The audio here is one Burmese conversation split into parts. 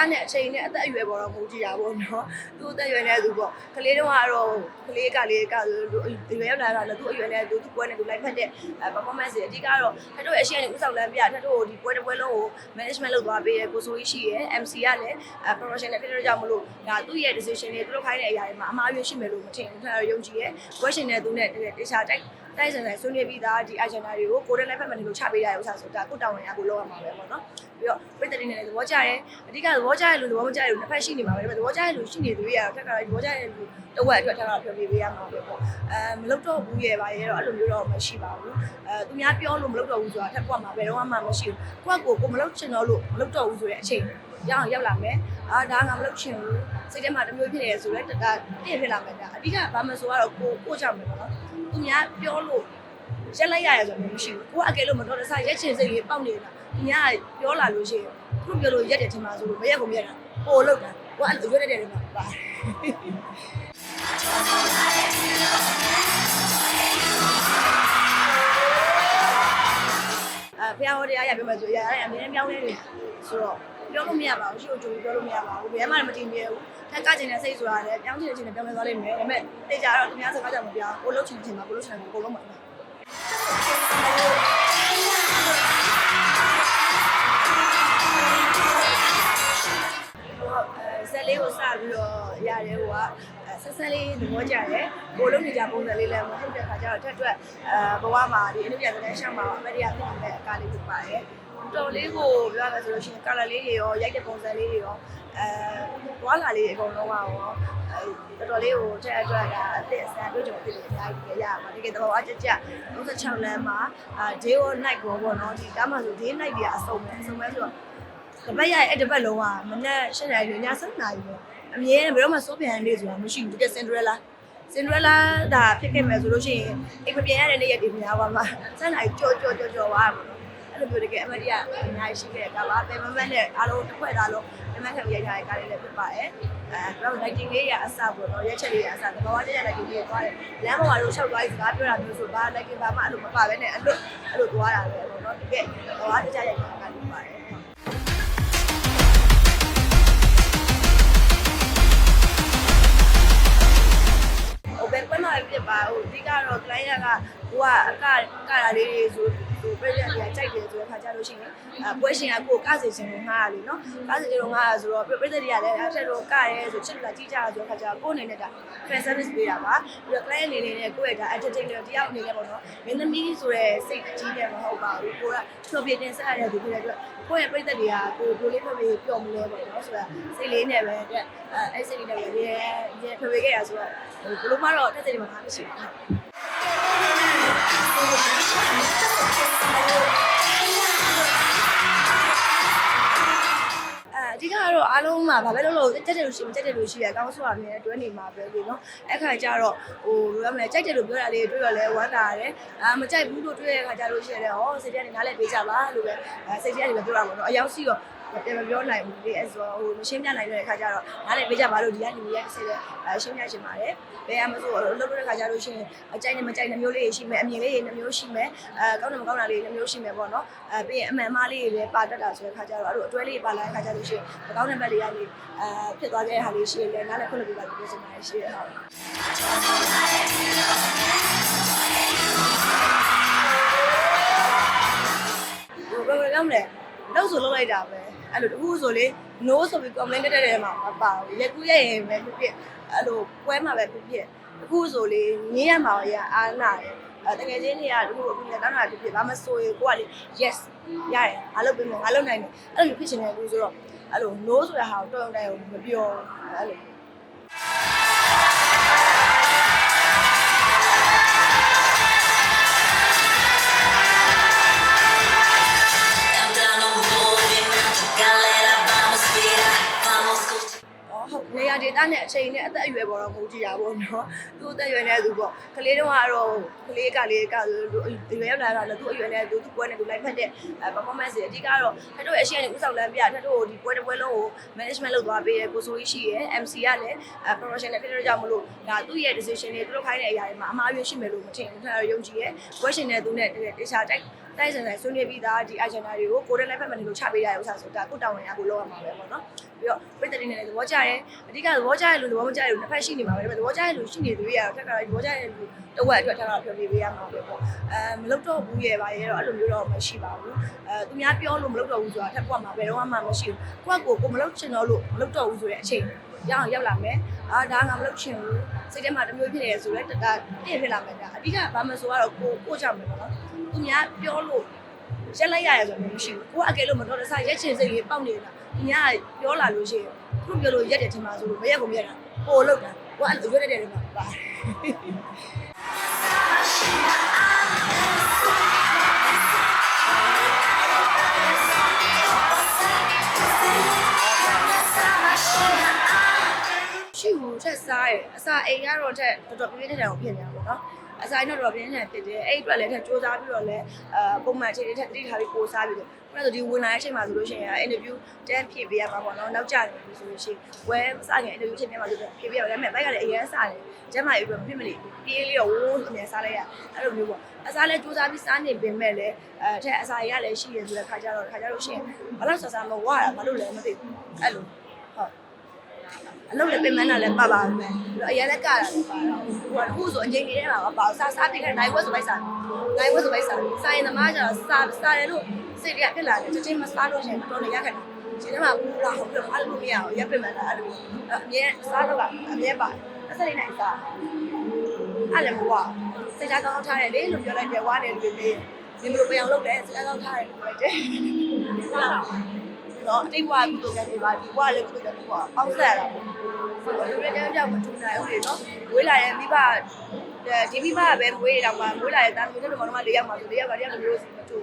ဒေသနဲ့အချိန်နဲ့အသက်အရွယ်ပေါ်တော့မူကြည့်တာပေါ့နော်သူ့အသက်အရွယ်နဲ့သူပေါ့ကလေးတုန်းကတော့ကလေးကလေးကသူရွယ်ရောက်လာတော့သူ့အရွယ်နဲ့သူသူ့ပွဲနဲ့သူလိုက်ဖက်တဲ့ performance တွေအဓိကတော့ထပ်တို့ရဲ့အရှိန်နဲ့ဥဆောင်လမ်းပြထပ်တို့ဒီပွဲတစ်ပွဲလုံးကို management လုပ်သွားပေးရကိုဆိုကြီးရှိရယ် MC ကလည်း professional ဖြစ်တဲ့ကြောင့်မလို့ဒါသူ့ရဲ့ decision တွေသူတို့ခိုင်းတဲ့အရာတွေမှာအမှားအယွင်းရှိမယ်လို့မထင်ဘူးထပ်တော့ယုံကြည်ရယ် question နဲ့သူနဲ့တေချာတိုက် တိုက်စင်ဆိုင်ဆွေးနွေးပြီးသားဒီ agenda တွေကိုကိုယ်တိုင်လိုက်ဖက်မှန်လို့ချပေးရဥစားဆိုတာကိုတောင်းဝင်ရကိုလောက်ရမှာပဲပေါ့နော်ပြီးတော့ပြည်သက်တွေနဲ့သဘောကျတယ်အဓိကသဘောကျတဲ့လူသဘောမကျတဲ့လူတစ်ဖက်ရှိနေမှာပဲဒါပေမဲ့သဘောကျတဲ့လူရှိနေသူတွေကတော့ထက်ကတော့သဘောကျတဲ့လူတစ်ဝက်အတွက်ထက်တော့ပြောပြပေးရမှာပဲပေါ့အဲမလုပ်တော့ဘူးရဲ့ပါရဲ့တော့အဲ့လိုမျိုးတော့မရှိပါဘူးအဲသူများပြောလို့မလုပ်တော့ဘူးဆိုတာထက်ကွက်မှာဘယ်တော့မှမရှိဘူးကိုယ့်ကိုယ်ကိုမလုပ်ချင်တော့လို့မလုပ်တော့ဘူးဆိုတဲ့အချိန်ရောက်ရောက်လာမယ်အာဒါငါမလုပ်ချင်ဘူးစိတ်ထဲမှာတစ်မျိုးဖြစ်နေရဆိုလဲဒါတည့်ဖြစ်လာမယ်ဒါအဓိကဘာမှဆိုတော့ကိုကိုကြောင့်ပဲပေါ့နော် သူများပြောလို့ရက်လိုက်ရတယ်ဆိုတော့မရှိဘူးကိုကအကယ်လို့မတော်တဆရက်ချင်စိတ်လေးပေါက်နေတာသူများပြောလာလို့ရှိရင်သူပြောလို့ရက်တယ်ထင်ပါဆိုလို့မရက်ကုန်ရက်တာပို့လို့တာကိုအဲ့လိုရွက်တဲ့တယ်မှာပါအဲဖျားဟောတရားရပြမယ်ဆိုရရတယ်အမြဲတမ်းပြောင်းလဲနေဆိုတော့ပြောလို့မရပါဘူးရှိကိုကြိုပြောလို့မရပါဘူးဘယ်မှမတင်ပြဘူး ထက်ကချင်တဲ့စိတ်ဆိုတာလည်းပြောင်းချင်တဲ့ချင်တဲ့ပြောင်းလဲသွားလိမ့်မယ်ဒါပေမဲ့တေချာတော့သူများစကားကြောင့်မပြောကိုလှုပ်ချင်ချင်မှာကိုလှုပ်ချင်တယ်ကိုလုံးမှာဆက်လေးကိုစပြီးတော့ရတယ်ဟိုကဆက်ဆက်လေးသဘောကျတယ်ကိုလုံးနေကြပုံစံလေးလည်းမဟုတ်တဲ့ခါကျတော့ထက်တွက်အဲဘဝမှာဒီအနုပြတဲ့ရှောင်းမှာအမရိယဖြစ်နေတဲ့အကားလေးဖြစ်ပါတယ် တော်လေးကိုပြောရမယ်ဆိုလို့ရှိရင် color လေးတွေရောရိုက်တဲ့ပုံစံလေးတွေရောအဲဝါလာလေးအကုန်လုံးကရောအဲတော်တော်လေးကိုတဲ့အတွက်ကအသစ်အစမ်းတွေ့ကြုံဖြစ်နေအများကြီးရရပါတကယ်တော့အကြကြ36လမ်းမှာအာ day or night ကိုပေါ့နော်ဒီကားမှာဆို day night တွေအစုံပဲအစုံပဲဆိုတော့တပတ်ရအဲ့တပတ်လုံးကမနက်၈နာရီည7နာရီပေါ့အမြဲတမ်းဘယ်တော့မှစိုးပြန်နေဆိုတာမရှိဘူးတကယ်စင်ဒရလာစင်ဒရလာဒါဖြစ်ခဲ့မယ်ဆိုလို့ရှိရင်အိမ်မပြန်ရတဲ့နေ့ရက်တွေများပါမှာစမ်းနိုင်ကြော်ကြော်ကြော်ကြော်ပါပေါ့အဲ့ လိုမျိုးတကယ်အမတ်တရားအများကြီးရှိခဲ့တာပါပယ်မမတ်နဲ့အားလုံးတစ်ခွက်သားလုံးအမတ်ခံရိုက်ထားတဲ့ကားလေးလည်းဖြစ်ပါတယ်အဲတော့ lighting လေးရအစပေါ့နော်ရက်ချက်လေးရအစတဘာဝတက်ရ lighting လေးသွားတယ်လမ်းပေါ်မှာတော့ရှောက်သွားပြီးစကားပြောတာမျိုးဆိုဘာ lighting ဘာမှအဲ့လိုမပါဘဲနဲ့အဲ့လိုအဲ့လိုသွားတာပဲပေါ့နော်တကယ်ဘာဝတက်ရရိုက်ထားတာကားလေးပါတယ်ဟိုဘယ်ကွဲမှာဖြစ်ပါဟိုအဓိကတော့ client ကဟိုကအကကတာလေးတွေဆို ဟိုပြည်ရတွေကကြိုက်တယ်ဆိုတဲ့ခါကျလို့ရှိရင်အပွဲရှင်ကကိုကစေချင်လို့ငှားရလေနော်ကစေချင်လို့ငှားရဆိုတော့ပြည်သက်တွေကလည်းအဲ့ထက်တော့ကရဲဆိုချစ်လာကြည့်ကြရဆိုတဲ့ခါကျတော့ကိုယ်အနေနဲ့ဒါ fan service ပေးတာပါပြီးတော့ client အနေနဲ့ကိုယ့်ရဲ့ဒါ entertainer တယောက်အနေနဲ့ပေါ့နော်မင်းသမီးဆိုတဲ့စိတ်ကြီးတယ်မဟုတ်ပါဘူးကိုကဖြေပြတင်ဆက်ရတဲ့သူဖြစ်တဲ့အတွက်ကိုယ့်ရဲ့ပြည်သက်တွေကကိုကိုလေးဖြေပျော်မလဲပေါ့နော်ဆိုတာစိတ်လေးနဲ့ပဲတဲ့အဲအဲ့စိတ်လေးနဲ့ပဲရဲရဲဖြေခဲ့ရဆိုတော့ဟိုဘလို့မှတော့တက်တဲ့မှာမရှိဘူး အဲအဓိကကတော့အားလုံးမှာဘာပဲလုပ်လို့ကြက်တယ်လို့ရှိရင်ကြက်တယ်လို့ရှိရအကောင်းဆုံးအမြဲတွဲနေမှာပဲလေနော်အဲ့ခါကျတော့ဟိုဘယ်လိုလဲကြိုက်တယ်လို့ပြောတာလေးတွေ့ရလဲဝမ်းသာရတယ်အာမကြိုက်ဘူးလို့တွေ့ရတဲ့ခါကျလို့ရှိရင်လည်းဟောစိတ်ထဲကနေနားလဲပေးကြပါလို့ပဲအဲစိတ်ထဲကနေပဲပြောတာပေါ့နော်အရောက်စီတော့ ပြန်မပြောနိုင်ဘူးလေအဲဆိုဟိုမရှင်းပြနိုင်တဲ့ခါကျတော့နားလဲပေးကြပါလို့ဒီကနေရက်တစ်စိတဲ့အဲရှင်းပြချင်ပါတယ်ဘယ်အမဆိုလှုပ်လို့တဲ့ခါကျလို့ရှိရင်အကြိုက်နဲ့မကြိုက်နှမျိုးလေးရှိမယ်အမြင်လေးတွေနှမျိုးရှိမယ်အဲကောင်းတယ်မကောင်းတာလေးနှမျိုးရှိမယ်ပေါ့နော်အဲပြီးရင်အမှန်အမှားလေးတွေလည်းပါတတ်တာဆိုတဲ့ခါကျတော့အဲ့လိုအတွဲလေးပါလာတဲ့ခါကျလို့ရှိရင်မကောင်းတဲ့ဘက်တွေကနေအဲဖြစ်သွားတဲ့ဟာလေးရှိရင်လည်းနားလည်းခွင့်လို့ပြပါလို့ပြောချင်ပါတယ်ရှိရဟုတ်ဟိုဘယ်လိုပြောမလဲလောက်ဆိုလောက်လိုက်တာပဲ အဲ့လိုတခုဆိုလေ no ဆိုပြီး comment တက်တဲ့မှာမပါဘူးလက်ကူးရရင်ပဲဖြစ်ဖြစ်အဲ့လိုပွဲမှာပဲဖြစ်ဖြစ်အခုဆိုလေငင်းရမှာရအားနာတယ်အဲတကယ်ချင်းတွေကအခုအခုလည်းတောင်းတာဖြစ်ဖြစ်ဘာမဆိုရင်ကိုကလေ yes ရတယ်ငါလုပ်ပေးမယ်ငါလုပ်နိုင်တယ်အဲ့လိုဖြစ်ချင်တယ်ဘူးဆိုတော့အဲ့လို no ဆိုတာဟာကိုတော်တော်တိုင်ကိုမပြောအဲ့လို ဒေသနဲ့အချိန်နဲ့အသက်အရွယ်ပေါ်တော့မူကြည့်တာပေါ့နော်သူ့အသက်အရွယ်နဲ့သူပေါ့ကလေးတုန်းကတော့ကလေးကလေးကသူရွယ်ရောက်လာတော့သူ့အရွယ်နဲ့သူသူ့ပွဲနဲ့သူလိုက်ဖက်တဲ့ performance တွေအဓိကတော့ထပ်တို့ရဲ့အရှိန်နဲ့ဥဆောင်လမ်းပြထပ်တို့ဒီပွဲတစ်ပွဲလုံးကို management လုပ်သွားပေးရကိုဆိုကြီးရှိရယ် MC ကလည်း professional ဖြစ်တဲ့ကြောင့်မလို့ဒါသူ့ရဲ့ decision တွေသူတို့ခိုင်းတဲ့အရာတွေမှာအမှားအယွင်းရှိမယ်လို့မထင်ဘူးထပ်တော့ယုံကြည်ရယ် question နဲ့သူနဲ့တေချာတိုက်တိုက်ဆိုင်ဆိုင်ဆွေးနွေးပြီးသားဒီ agenda တွေကိုကိုယ်တိုင်လည်းဖက်မှန်လို့ချပေးရတဲ့ဥစ္စာဆိုတာကိုတောင်းဝင်ရကိုလောက်ရမှာပဲပေါ့နော်ပြီးတော့ပြည်သက် တွေနဲ့လည်းသဘောကျတယ်အဓိကသဘောကျတဲ့လူသဘောမကျတဲ့လူတစ်ဖက်ရှိနေမှာပဲဒါပေမဲ့သဘောကျတဲ့လူရှိနေသူတွေကတော့ထက်ကတော့သဘောကျတဲ့လူတစ်ဝက်အတွက်ထက်ကတော့ပြောပြပေးရမှာပဲပေါ့အဲမလုပ်တော့ဘူးရဲ့ပါရဲ့တော့အဲ့လိုမျိုးတော့မရှိပါဘူးအဲသူများပြောလို့မလုပ်တော့ဘူးဆိုတာထက်ကွက်မှာဘယ်တော့မှမရှိဘူးကိုယ့်ကိုကိုမလုပ်ချင်တော့လို့မလုပ်တော့ဘူးဆိုတဲ့အချိန်ရောက်ရောက်လာမယ်အာဒါငါမလုပ်ချင်ဘူးစိတ်ထဲမှာတစ်မျိုးဖြစ်နေရဆိုလဲဒါတည့်ဖြစ်လာမယ်ဒါအဓိကဘာမှဆိုတော့ကိုကိုကြောက်မယ်ပေါ့နော်သူများပြောလို့ရက်လိုက်ရတယ်ဆိုတော့မရှိဘူးကိုကအကယ်လို့မတော်တဆရက်ချင်စိတ်လေးပေါက်နေတာသူများပြောလာလို့ရှိရင် သူပြောလို့ရက်တယ်ထင်ပါဆိုလို့မရက်ကုန်ရက်တာပို့လို့တာကိုအဲ့လိုရွက်တဲ့တယ်မှာပါရှိဘူးထက်စားရအစာအိမ်ကတော့ထက်တော်တော်ပြင်းပြင်းထန်ထန်ကိုဖြစ်နေတာပေါ့နော် အစာအိမ်တော့တော်တော်ပြင်းပြင်းထန်ဖြစ်တယ်အဲ့ဒီအတွက်လည်းထက်စူးစမ်းပြီးတော့လည်းအဲပုံမှန်အခြေအနေထက်တိထားပြီးကိုစားပြီးတော့ခုနကဆိုဒီဝင်လာတဲ့အချိန်မှာဆိုလို့ရှိရင်အင်တာဗျူးတန်းဖြည့်ပေးရမှာပေါ့နော်နောက်ကျနေပြီဆိုလို့ရှိရင်ဝဲစငယ်အင်တာဗျူးချိန်မှာဆိုတော့ဖြည့်ပေးရမယ်ဒါပေမဲ့ဘက်ကလည်းအရင်စားတယ်ကျမကြီးပြီးပြမလို့ပြေးလေးတော့ဝိုးအမြဲစားလိုက်ရအဲ့လိုမျိုးပေါ့အစားလည်းစူးစမ်းပြီးစားနေပင်မဲ့လည်းအဲထက်အစာရလည်းရှိရဆိုတဲ့ခါကြတော့ခါကြလို့ရှိရင်ဘာလို့စားစားမဝရဘာလို့လဲမသိဘူးအဲ့လိုဟုတ် အလုပ်လည်းပြင်မန်းတာလည်းပါပါမယ်ပြီးတော့အရင်လည်းကတာလည်းပါတော့ဟိုအခုဆိုအချိန်ကြီးထဲမှာမပါဘူးစားစားပြခဲ့နိုင်ဝက်ဆိုပိုက်စားနိုင်ဝက်ဆိုပိုက်စားစားရင်သမားကျတော့စားစားတယ်လို့စိတ်တွေကဖြစ်လာတယ်ချက်ချင်းမစားလို့ရှိရင်တော်တော်ရခဲ့တယ်ဒီထဲမှာဘူးလာဟုတ်တယ်အဲ့လိုမရအောင်ရက်ပြင်မန်းတာအဲ့လိုအမြဲစားတော့ကအမြဲပါအစရိနိုင်စားအဲ့လည်းမဝစိတ်ဓာတ်ကောင်းထားတယ်လေလို့ပြောလိုက်တယ်ဝါတယ်လူတွေဒီမလို့ပြောင်းလုပ်တယ်စိတ်ဓာတ်ကောင်းထားတယ်လို့ပြောလိုက်တယ်ဟုတ်လား နော်အတိတ်ဘဝကုသိုလ်ကံတွေပါဒီဘဝလည်းကုသိုလ်ကံတွေပေါ့အောက်ဆက်ရတာပေါ့လူတွေတောင်ကြောက်မထူနိုင်ဘူးလေနော်ဝေးလာတဲ့မိဘဒီမိဘကပဲမွေးတော့မှမွေးလာတဲ့တာမျိုးတွေကတော့မှ၄ယောက်မှဆို၄ယောက်ကတည်းကမျိုးစီမထူ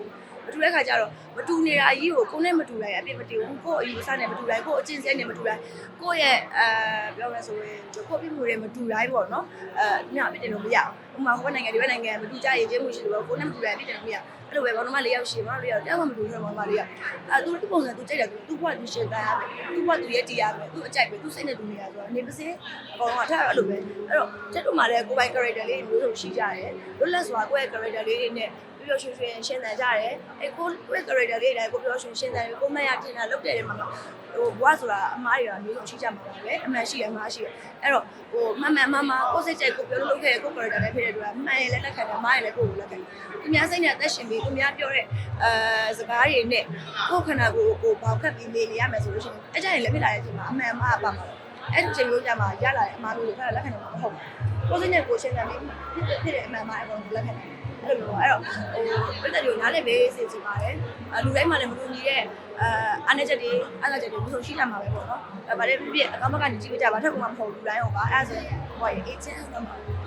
မထူတဲ့ခါကျတော့မတူနေတာကြီးကိုကိုနဲ့မတူလိုက်အပြစ်မတည်ဘူးကို့အယူဆနဲ့မတူလိုက်ကို့အချင်းစဲနဲ့မတူလိုက်ကိုယ့်ရဲ့အဲပြောရဆိုရင်ကို့ပြမှုတွေမတူတိုင်းပေါ့နော်အဲညအပြစ်တင်လို့မရဘူးဥပမာဟိုနိုင်ငံဒီဘက်နိုင်ငံမတူကြရေးချင်းမှုရှိတယ်ပေါ့ကိုနဲ့မတူတိုင်းအပြစ်တင်လို့မရအဲ့လိုပဲဘောနမ၄ယောက်ရှိမှာ၄ယောက်တရားမှမတူဘူးဘောနမ၄ယောက်အဲသူသူပုံစံသူကြိုက်တယ်သူဘွားသူရှင်းတန်းရမယ်သူဘွားသူရဲ့တရားပဲသူအကြိုက်ပဲသူစိတ်နဲ့တူနေတာဆိုတော့အနေပစင်းအကောင်ကထားအဲ့လိုပဲအဲ့တော့တက်တို့မှလည်းကိုယ်ပိုင် character လေးမျိုးစုံရှိကြတယ်လွတ်လပ်စွာကိုယ့်ရဲ့ character လေးတွေနဲ့ ပျော်ရွှင်ရွှင်ရှင်းတန်ကြတယ်အဲကိုယ့် character လေးတိုင်းကိုပျော်ရွှင်ရှင်းတန်ပြီးကိုမရတင်တာလုပ်တယ်မှာဟိုဘွားဆိုတာအမားတွေကမျိုးစုံရှိကြမှာပါပဲအမှန်ရှိရအမှားရှိရအဲ့တော့ဟိုမမှန်မမကိုစိတ်ကြိုက်ကိုပြောလို့လုပ်ခဲ့ကို character လေးဖြစ်တဲ့အတွက်မှန်ရင်လည်းလက်ခံတယ်အမားရင်လည်းကိုယ်ကိုလက်ခံတယ်သူများစိတ်နဲ့အသက်ရှင်ပြီးသူများပြောတဲ့အဲစကားတွေနဲ့ကိုယ်ခန္ဓာကိုယ်ကိုပေါက်ခတ်ပြီးနေနေရမယ်ဆိုလို့ရှိရင်အဲ့ကြရင်လည်းဖြစ်လာတဲ့အချိန်မှာအမှန်အမှားပါမှာအဲ့ဒီအချိန်မျိုးကြမှာရလာတဲ့အမှားမျိုးတွေခါလက်ခံတယ်မှာမဟုတ်ဘူးကိုယ်စိတ်နဲ့ကိုယ်ရှင်းတယ်ပြီးဖြစ်ဖြစ်တဲ့အမှန်အမှားအကုန်လက်ခံတယ် အဲ့လိုမျိုးအဲ့တော့ဟိုပြည်သက်တွေကိုနားလည်ပေးစီစီပါတယ်အလူတိုင်းမှာလည်းမတူညီတဲ့အဲအနေချက်တွေအားချက်တွေမျိုးစုံရှိကြမှာပဲပေါ့နော်အဲဗါလည်းပြပြအကောင့်ဘက်ကနေကြည့်ကြပါထပ်ကမှမဟုတ်ဘူးလူတိုင်းဟောပါအဲ့ဒါဆိုဟိုအေဂျင့်တော့မှာဘိုး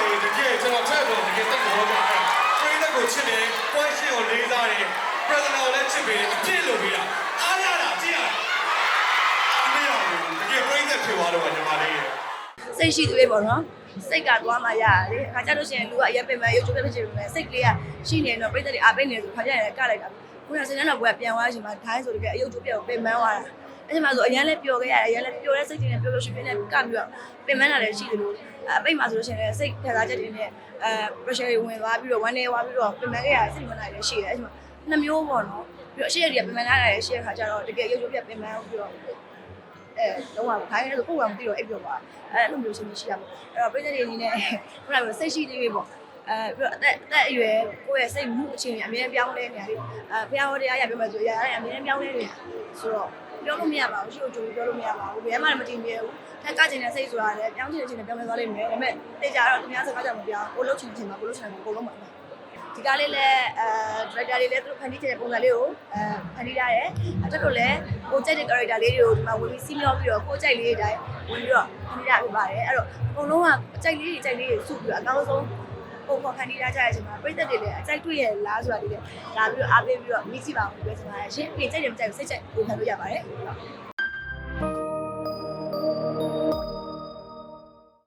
ကလေတကယ်ကျွန်တော်ထက်တော့တကယ်တက်တော့ကြတယ်ပရိသတ်ကိုချစ်တယ်ကွန်ရှင်ကိုလေးစားတယ်ပြဿနာကိုလည်းချစ်ပြီးအပြည့်လို့ပြီးတာအားရတာကြည့်ရတယ်အားမရဘူးတကယ်ပရိသတ်ဖြစ်သွားတော့ညီမလေးရဲ့စိတ်ရှိသွေးပေါ့နော် စိတ်ကသွားမှရရတယ်ခါကြလို့ရှိရင်လူကအရင်ပင်မဲ့ရုပ်ချိုးပဲဖြစ်ဖြစ်စိတ်ကလေးကရှိနေတော့ပြည့်တဲ့တွေအားပေးနေဆိုခါကြရင်ကလိုက်တာခုနကစနေတော့ဘွယ်ပြန်သွားချိန်မှာထိုင်းဆိုတကယ်အယုတ်ချိုးပြောပင်မန်းသွားတာအဲ့ဒီမှာဆိုအရင်လည်းပျော်ခဲ့ရတယ်အရင်လည်းပျော်တဲ့စိတ်တွေနဲ့ပျော်ပျော်ရွှင်ရွှင်နဲ့ကပြီးတော့ပင်မန်းတာလည်းရှိတယ်လို့အပိတ်မှာဆိုလို့ရှိရင်စိတ်ခံစားချက်တွေနဲ့အဲ pressure တွေဝင်သွားပြီးတော့ဝမ်းနေသွားပြီးတော့ပင်မန်းခဲ့ရစိတ်ဝင်လာတယ်ရှိတယ်အဲ့ဒီမှာနှစ်မျိုးပေါ့နော်ပြီးတော့အရှိရတွေကပင်မန်းလာတယ်ရှိရခါကျတော့တကယ်ရုပ်ချိုးပြပင်မန်းပြီးတော့ အဲတော့ဟာခိုင်းရဲဆိုကိုယ်ကမသိတော့အိပ်ပြောပါအဲအဲ့လိုမျိုးရှိနေရှိရပါအဲ့တော့ပြည်သက်တွေအနေနဲ့ခုနကပြောစိတ်ရှိသေးပြီပေါ့အဲပြီးတော့အသက်အသက်အရွယ်ကိုယ့်ရဲ့စိတ်မှုအခြေအနေအမြဲပြောင်းလဲနေရတယ်အဲဘုရားဟောတရားရပြောမှဆိုရရတယ်အမြဲပြောင်းလဲနေဆိုတော့ပြောလို့မရပါဘူးရှိကိုကြိုပြောလို့မရပါဘူးဘယ်မှလည်းမတင်ပြဘူးထက်ကချင်တဲ့စိတ်ဆိုတာလည်းပြောင်းချင်တဲ့ချင်တဲ့ပြောင်းလဲသွားလိမ့်မယ်ဒါပေမဲ့တေချာတော့သူများစကားကြောင့်မပြောင်းကိုလှုပ်ချင်ချင်မှာကိုလှုပ်ချင်တယ်ကိုလုံးမှာ ဒီကားလေးလည်းအဲ director လေးလည်းသူတို့ဖန်တီးချင်တဲ့ပုံစံလေးကိုအဲဖန်တီးရတယ်။အဲ့တော့လည်းကိုကြိုက်တဲ့ character လေးတွေကိုဒီမှာဝင်ပြီးစီးမျောပြီးတော့ကိုကြိုက်လေးတွေတိုင်းဝင်ပြီးတော့ဖန်တီးရပြပါတယ်။အဲ့တော့အကုန်လုံးကအကြိုက်လေးတွေကြိုက်လေးတွေစုပြီးတော့အကောင်းဆုံးပုံဖော်ဖန်တီးရကြတဲ့အချိန်မှာပြည်သက်တွေလည်းအကြိုက်တွေ့ရလားဆိုတာလေးလည်းလာပြီးတော့အားပေးပြီးတော့မိကြည့်ပါအောင်ပြောချင်ပါတယ်။ရှင်ပြင်ကြိုက်တယ်မကြိုက်ဘူးစိတ်ကြိုက်ပုံဖန်လို့ရပါတယ်။